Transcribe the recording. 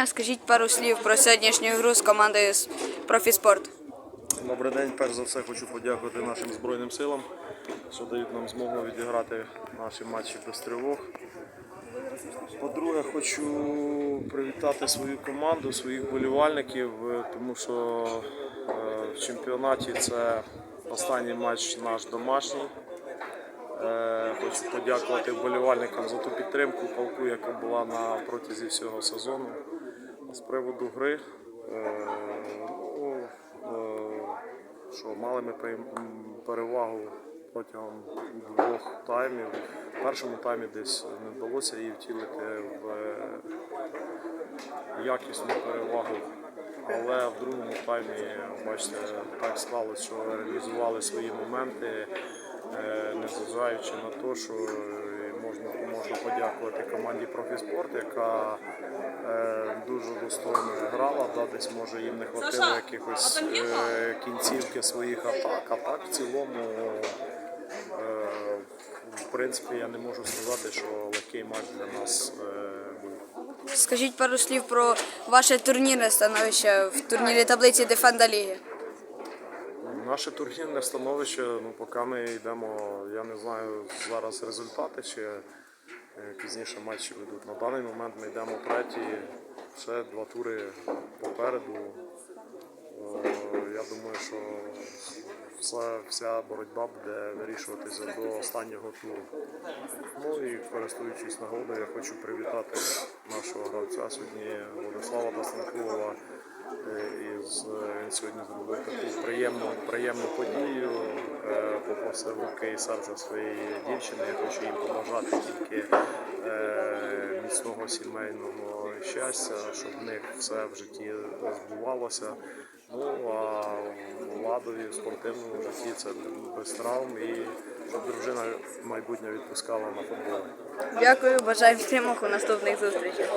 дня. Скажіть пару слів про сьогоднішню гру з командою профіспорт. Добрий день. Перш за все хочу подякувати нашим Збройним силам, що дають нам змогу відіграти наші матчі без тривог. По-друге, хочу привітати свою команду, своїх болівальників, е, тому що е, в чемпіонаті це останній матч наш домашній. Е, Хочу подякувати вболівальникам за ту підтримку полку, яка була на протязі всього сезону. З приводу гри, е, ну, е, що мали ми перевагу протягом двох таймів. В першому таймі десь не вдалося її втілити в е, якісну перевагу. Але в другому таймі, бачите, так склалося, що реалізували свої моменти, е, незважаючи на те, що можна, можна подякувати команді Профіспорт, яка е, дуже достойно грала. Да, десь може їм не хватило якихось е, кінцівки своїх атак, а так в цілому. е, В принципі, я не можу сказати, що легкий матч для нас е, був. Скажіть пару слів про ваше турнірне становище в турнірі таблиці Дефенда Ліги. Наше турнірне становище, ну поки ми йдемо, я не знаю зараз результати, чи е, пізніше матчі ведуть. На даний момент ми йдемо треті, ще два тури попереду. Е, Я думаю, що вся, вся боротьба буде вирішуватися до останнього туру. Ну і користуючись нагодою, я хочу привітати нашого гравця сьогодні Владислава Тастанкулова. Е, Із, він сьогодні зробив таку приємну, приємну подію, е, попросив руки серця своєї дівчини. Я хочу їм побажати тільки міцного сімейного щастя, щоб в них все в житті збувалося. Ну а владові в спортивному житті це без травм і щоб дружина майбутнє відпускала на футбол. Дякую, бажаю всім у наступних зустрічах.